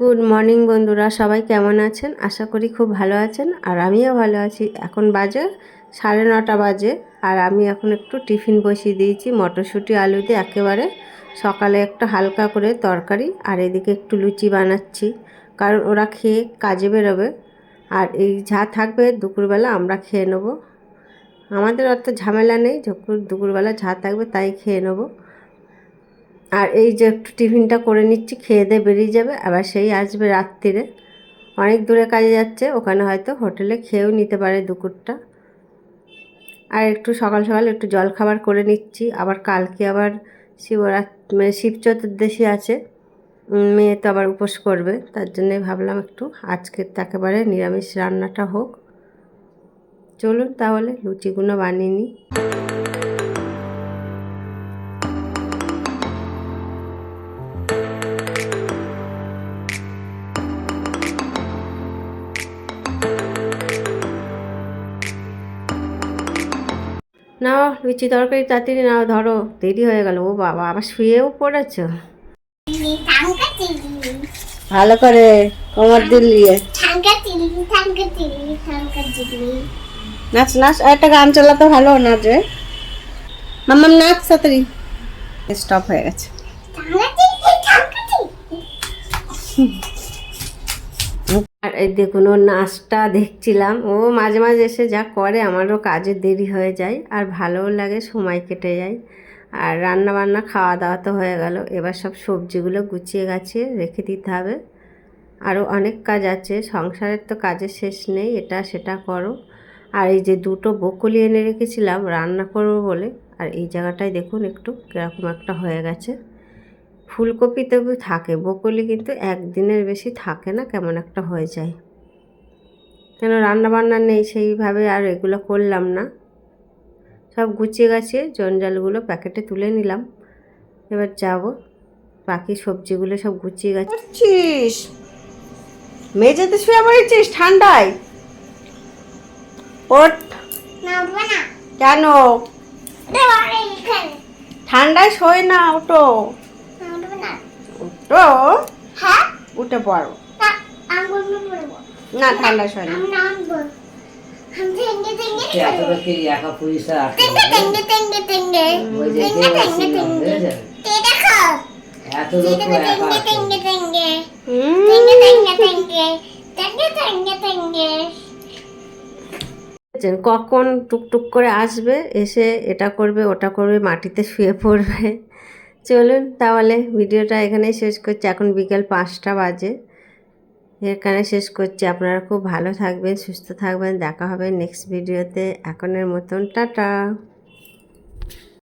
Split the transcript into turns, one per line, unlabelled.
Good morning বন্ধুরা। সবাই কেমন আছেন? আশা করি খুব ভালো আছেন, আর আমিও ভালো আছি। এখন বাজে সাড়ে নটা বাজে, আর আমি এখন একটু টিফিন বসিয়ে দিয়েছি, মটরশুঁটি আলু দিয়ে একেবারে। সকালে একটা হালকা করে তরকারি, আর এদিকে একটু লুচি বানাচ্ছি, কারণ ওরা খেয়ে কাজে বেরোবে। আর এই যা থাকবে, দুপুরবেলা আমরা খেয়ে নেব। আমাদের অত ঝামেলা নেই, যখন দুপুরবেলা যা থাকবে, তাই খেয়ে নেব। আর এই যে একটু টিফিনটা করে নিচ্ছি, খেয়ে দিয়ে বেরিয়ে যাবে। আবার সেই আসবে রাত্রিরে অনেক দূরে কাজে যাচ্ছে, ওখানে হয়তো হোটেলে খেয়েও নিতে পারে দুপুরটা। আর একটু সকাল সকাল একটু জল খাবার করে নিচ্ছি। আবার কালকে আবার শিবরাত মানে শিব চতুর্দশী আছে। মেয়ে তো আবার উপোস করবে। তার জন্যে ভাবলাম একটু আজকে একেবারে নিরামিষ রান্নাটা হোক। চলুন তাহলে, লুচিগুলো বানিয়ে নিই। নাও, লুচি তরকারি তাড়াতাড়ি নাও, ধরো। দেরি হয়ে গেল, ও বাবা, আবার শুয়েও পড়েছ? ভালো করে কোমর
চিলি
নাচ নাচ একটা গান চালাতে ভালো নাচ রে মাম্মাম, নাচ তাড়াতাড়ি। স্টপ হয়ে গেছে। এই দেখুন, ওর নাচটা দেখছিলাম। ও মাঝে মাঝে এসে যা করে, আমারও কাজে দেরি হয়ে যায় আর ভালোও লাগে, সময় কেটে যায়। আর রান্না বান্না খাওয়া দাওয়া তো হয়ে গেল। এবার সব সবজিগুলো গুছিয়ে গাছিয়ে রেখে দিতে হবে। আরও অনেক কাজ আছে, সংসারের তো কাজের শেষ নেই, এটা সেটা করো। আর এই যে দুটো বকুলি এনে রেখেছিলাম, রান্না করব বলে। আর এই জায়গাটায় দেখুন, একটু কীরকম একটা হয়ে গেছে। ফুলকপি তবু থাকে বকুলি কিন্তু একদিনের বেশি থাকে না কেমন একটা হয়ে যায়। কেন রান্না বান্না নেই সেইভাবে আর এগুলো করলাম না। সব গুছিয়ে গাছিয়ে জঞ্জালগুলো প্যাকেটে তুলে নিলাম। এবার যাব বাকি সবজিগুলো সব গুছিয়ে গাছিস মেঝেতে শুয়ে পড়েছিস ঠান্ডায়? ওট কেন ঠান্ডায় শোয় না ওটো ওটো
হ্যাঁ
উঠে পড়ো।
না
দেখছেন, কখন টুকটুক করে আসবে এসে এটা করবে ওটা করবে মাটিতে শুয়ে পড়বে। চলুন তাহলে ভিডিওটা এখানেই শেষ করছি। এখন বিকেল পাঁচটা বাজে। এখানে শেষ করছি। আপনারা খুব ভালো থাকবেন, সুস্থ থাকবেন। দেখা হবে নেক্সট ভিডিওতে এখনের মতন, টাটা।